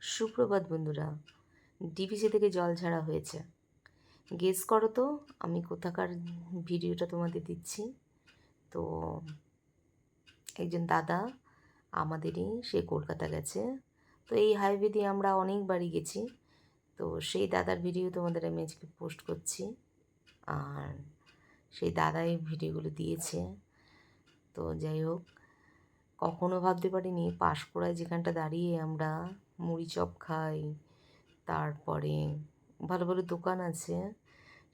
সুপ্রভাত বন্ধুরা ডিভিসি থেকে জল ছাড়া হয়েছে। গেস করো তো, আমি কোথাকার ভিডিওটা তোমাদের দিচ্ছি। তো, একজন দাদা আমাদেরই, সে কলকাতা গেছে। তো এই হাইওয়ে দিয়ে আমরা অনেকবারই গেছি। তো সেই দাদার ভিডিও তোমাদের আমি আজকে পোস্ট করছি। আর সেই দাদাই ভিডিওগুলো দিয়েছে। তো যাই হোক কখনো ভাবতে পারিনি পাঁশকুড়ায় যেখানটা দাঁড়িয়ে আমরা মুড়ি চপ খাই, তারপরে ভালো ভালো দোকান আছে,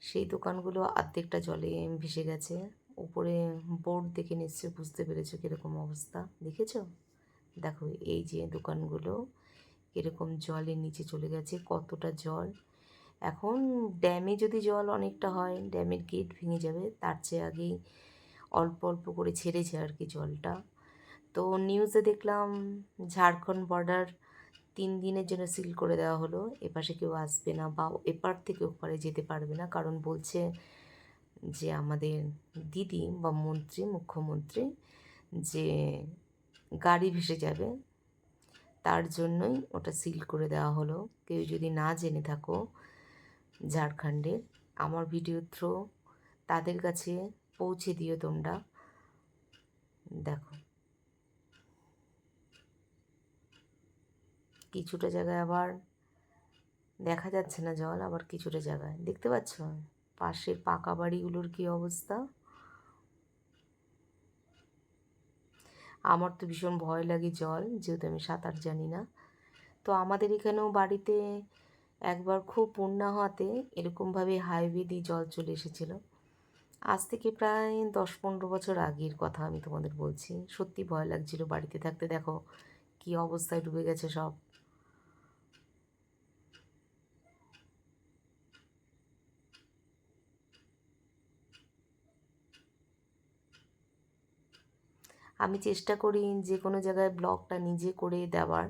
সেই দোকানগুলো অর্ধেকটা জলে ভেসে গেছে। উপরে বোর্ড দেখে নিশ্চয়ই বুঝতে পেরেছ কীরকম অবস্থা। দেখেছ? দেখো, এই যে দোকানগুলো কীরকম জলের নিচে চলে গেছে, কতটা জল। এখন ড্যামে যদি জল অনেকটা হয়, ড্যামের গেট ভেঙে যাবে, তার চেয়ে আগেই অল্প অল্প করে ছেড়েছে আর কি জলটা। তো নিউজে দেখলাম ঝাড়খণ্ড বর্ডার তিন দিনের জন্য সিল করে দেওয়া হলো। এপাশে কেউ আসবে না বা এপার থেকে ওপারে যেতে পারবে না। কারণ বলছে যে আমাদের দিদি বা মন্ত্রী, মুখ্যমন্ত্রী যে গাড়ি ভেসে যাবে, তার জন্যই ওটা সিল করে দেওয়া হলো। কেউ যদি না জেনে থাকো ঝাড়খণ্ডের আমার ভিডিও থ্রো তাদের কাছে পৌঁছে দিও তোমরা। দেখো। কিছুটা জায়গায় আবার দেখা যাচ্ছে না জল, আবার কিছুটা জায়গায়। দেখতে পাচ্ছ? পাশের পাকা বাড়িগুলোর কি অবস্থা? আমার তো ভীষণ ভয় লাগে জল, যেহেতু আমি সাঁতার জানি না। তো আমাদের এখানেও বাড়িতে একবার খুব বন্যা হওয়াতে এরকমভাবে হাইওয়ে দিয়ে জল চলে এসেছিল। আজ থেকে প্রায় দশ পনেরো বছর আগের কথা আমি তোমাদের বলছি। সত্যি ভয় লাগছিল বাড়িতে থাকতে। দেখো কি অবস্থায় ডুবে গেছে সব। আমি চেষ্টা করি যে কোনো জায়গায় ব্লগটা নিজে করে দেওয়ার,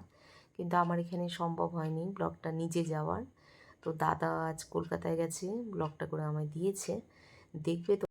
কিন্তু আমার এখানে সম্ভব হয়নি ব্লগটা নিজে যাওয়ার। তো দাদা আজ কলকাতায় গেছে ব্লগটা করে আমায় দিয়েছে। দেখবে তো